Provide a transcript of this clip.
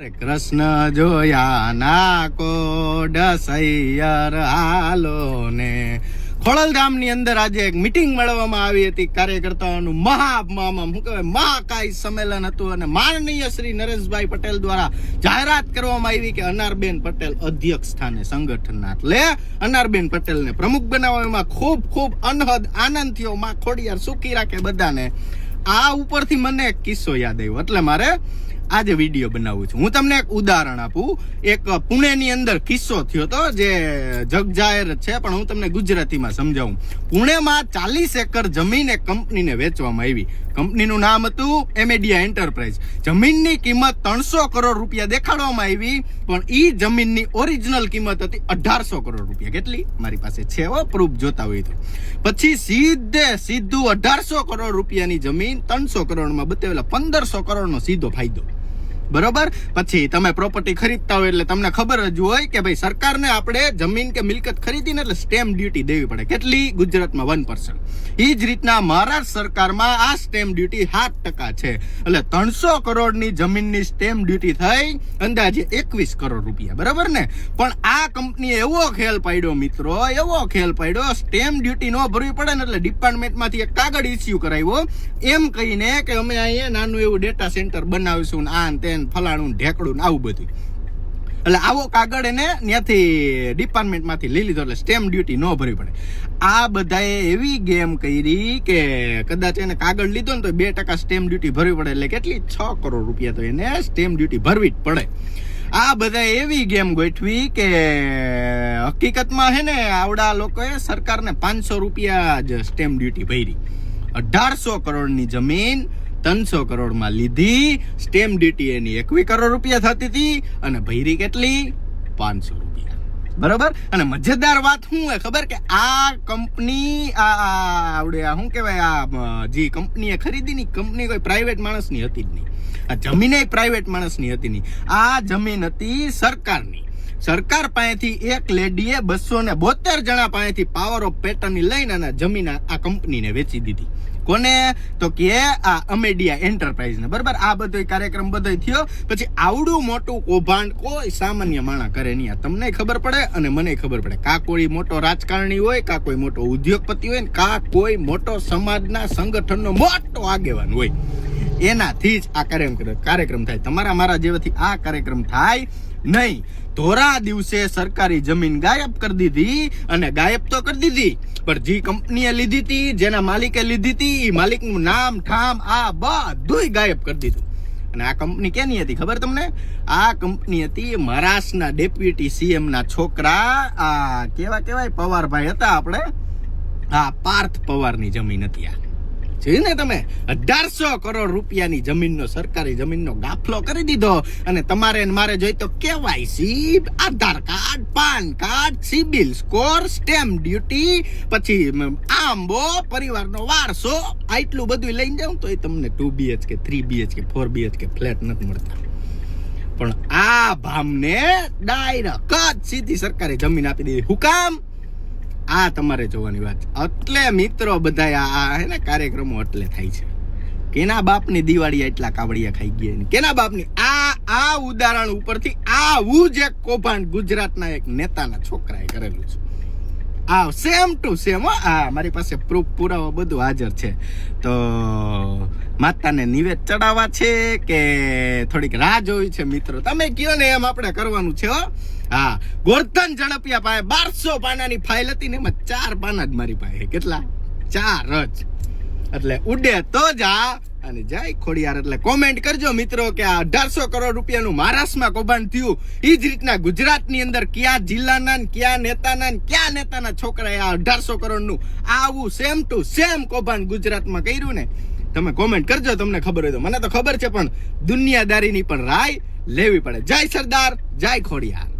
કૃષ્ણ જોયા ના કોડ સૈયર હાલો ને ખોડલધામની અંદર આજે એક મીટિંગ મળવામાં આવી હતી કાર્યકર્તાઓનું મહા- શું કહેવાય? મહાકાય સંમેલન હતું અને માનનીય શ્રી નરેશભાઈ પટેલ દ્વારા જાહેરાત કરવામાં આવી કે અનારબેન પટેલ અધ્યક્ષ સ્થાને સંગઠનના. એટલે અનારબેન પટેલને પ્રમુખ બનાવવામાં ખૂબ ખૂબ અનહદ આનંદ થયો માં ખોડિયાર સુખી રાખે બધાને. આ ઉપરથી મને એક કિસ્સો યાદ આવ્યો. એટલે મારે આજે વીડિયો બનાવું છું. હું તમને એક ઉદાહરણ આપું. એક પુણેની અંદર કિસ્સો થયો તો જે જગજાહેર જાહેર છે, પણ હું તમને ગુજરાતીમાં સમજાવું. પુણેમાં ચાલીસ એકર જમીન એક કંપનીને વેચવામાં આવી. કંપનીનું નામ હતું એમેડિયા એન્ટરપ્રાઇઝ જમીનની કિંમત ત્રણસો કરોડ રૂપિયા દેખાડવામાં આવી, પણ ઈ જમીનની ઓરિજિનલ કિંમત હતી અઢારસો કરોડ રૂપિયા. કેટલી? મારી પાસે છે પ્રૂફ જોતા હોય તો. પછી સીધે સીધું અઢારસો કરોડ રૂપિયાની જમીન ત્રણસો કરોડમાં બતાવેલા પંદરસો કરોડનો સીધો ફાયદો. બરોબર? પછી તમે પ્રોપર્ટી ખરીદતા હોય એટલે તમને ખબર જ હોય કે ભાઈ સરકારને આપણે જમીન કે મિલકત ખરીદીને એટલે સ્ટેમ્પ ડ્યુટી દેવી પડે. કેટલી? ગુજરાતમાં વન પર્સન્ટ એ જ રીતના મહારાષ્ટ્ર સરકારમાં આ સ્ટેમ્પ ડ્યુટી સાત ટકા છે. એટલે ત્રણસો કરોડની જમીનની સ્ટેમ્પ ડ્યુટી થઈ, અંદાજે એકવીસ કરોડ રૂપિયા. બરાબર ને? પણ આ કંપનીએ એવો ખેલ પાડ્યો મિત્રો, એવો ખેલ પાડ્યો સ્ટેમ્પ ડ્યુટી ન ભરવી પડે ને એટલે ડિપાર્ટમેન્ટમાંથી એક કાગળ ઇસ્યુ કરાવ્યો. એમ કહીને કે અમે અહીંયા નાનું એવું ડેટા સેન્ટર બનાવીશું આ અંતે ને ફલાણું ઢેકડું ને આવું બધું એટલે આવો કાગળ એને ત્યાંથી ડિપાર્ટમેન્ટમાંથી લઈ લીધો, એટલે સ્ટેમ્પ ડ્યુટી ન ભરવી પડે. આ બધાએ એવી ગેમ કરી કે કદાચ એને કાગળ લીધો ને તો બે ટકા સ્ટેમ્પ ડ્યુટી ભરવી પડે, એટલે કેટલી? છ કરોડ રૂપિયા તો એને સ્ટેમ્પ ડ્યુટી ભરવી જ પડે. આ બધા એવી ગેમ ગોઠવી કે હકીકતમાં હે ને આવડા લોકોએ સરકારને પાંચસો રૂપિયા જ સ્ટેમ્પ ડ્યુટી ભરી. અઢારસો કરોડની જમીન ત્રણસો કરોડમાં લીધી. સ્ટેમ્પ ડ્યુટી એની એકવી કરોડ રૂપિયા થતી હતી અને ભૈરી કેટલી? પાંચસો રૂપિયા. બરોબર? અને મજેદાર વાત શું એ ખબર કે આ કંપની, આ આવડે, આ શું કહેવાય, આ જે કંપનીએ ખરીદી ની કંપની કોઈ પ્રાઇવેટ માણસની હતી જ નહીં. આ જમીન પ્રાઇવેટ માણસની હતી નહીં. આ જમીન હતી સરકારની. સરકાર પાસેથી એક લેડીએ બસો ને બોતેર જણા પાસેથી પાવર ઓફ પેટર્ન લઈને અને જમીન આ કંપનીને વેચી દીધી. કોને? તો કે આ અમેડિયા એન્ટરપ્રાઇઝ ને. બરાબર? આ બધો કાર્યક્રમ બધો થયો. પછી આવડું મોટું કૌભાંડ કોઈ સામાન્ય માણા કરે નહીં. આ તમને ખબર પડે અને મને ખબર પડે. કા કોઈ મોટો રાજકારણી હોય, કા કોઈ મોટો ઉદ્યોગપતિ હોય ને, કા કોઈ મોટો સમાજના સંગઠનનો મોટો આગેવાન હોય. એનાથી જ આ કાર્યક્રમ કાર્યક્રમ થાય. તમારા, મારા જેવાથી આ કાર્યક્રમ થાય નહીં. ધોરા દિવસે સરકારી જમીન ગાયબ કરી દીધી અને ગાયબ તો કરી દીધી, પણ જે કંપનીએ લીધી હતી જેના માલિકે લીધી હતી એ માલિકનું નામ, ઠામ, આ બધુંય ગાયબ કરી દીધું. અને આ કંપની કેની હતી ખબર તમને? આ કંપની હતી મહારાષ્ટ્રના ડેપ્યુટી સીએમ ના છોકરા, આ કેવા કેવાય પવારભાઈ હતા આપણે? આ પાર્થ પવારની જમીન હતી આ. જોયું ને તમે અઢારસો કરોડ રૂપિયાની જમીનનો, સરકારી જમીનનો ગાફલો કરી દીધો. અને તમારે મારે જોઈ તો KYC, Aadhaar card, PAN card, CIBIL score, stamp duty, પછી આંબો, પરિવારનો વારસો, આટલું બધું લઈને જાઉં તો એ તમને two BHK three BHK four BHK flat નથી મળતા. પણ આ ભામને ડાયરેક્ટ જ સીધી સરકારે જમીન આપી દીધી. હું કામ આ તમારે જોવાની વાત. એટલે મિત્રો બધા આ હે ને કાર્યક્રમો એટલે થાય છે. કેના બાપની દિવાળી એટલા કાવડિયા ખાઈ ગયા કેના બાપની આ આ ઉદાહરણ ઉપરથી આવું જ એક કૌભાંડ ગુજરાતના એક નેતાના છોકરાએ કરેલું છે. આ સેમ ટુ સેમ આ મારી પાસે પ્રૂફ પુરાવો બધું હાજર છે. તો માતાને નિવેદ ચડાવવા છે કે થોડીક રાહ જોવી છે મિત્રો. તમે કયો ને એમ આપણે કરવાનું છે હો. હા, ગોરધન ઝડપિયા પાસે બારસો પાનાની ફાઇલ હતી ને એમાં ચાર પાના જ મારી પાસે. કેટલા? ચાર જ. એટલે ઉડે તો જ આ અને જય ખોડિયાર. એટલે કોમેન્ટ કરજો મિત્રો કે આ અઢારસો કરોડ રૂપિયાનું મહારાષ્ટ્રમાં કૌભાંડ થયું. એ જ રીતના ગુજરાતની અંદર કયા જિલ્લાના કયા નેતાના કયા નેતાના છોકરાએ આ અઢારસો કરોડનું આવું સેમ ટુ સેમ કૌભાંડ ગુજરાતમાં કર્યું ને? તમે કોમેન્ટ કરજો, તમને ખબર હોય તો. મને તો ખબર છે, પણ દુનિયાદારીની પણ રાય લેવી પડે. જય સરદાર, જય ખોડિયાર.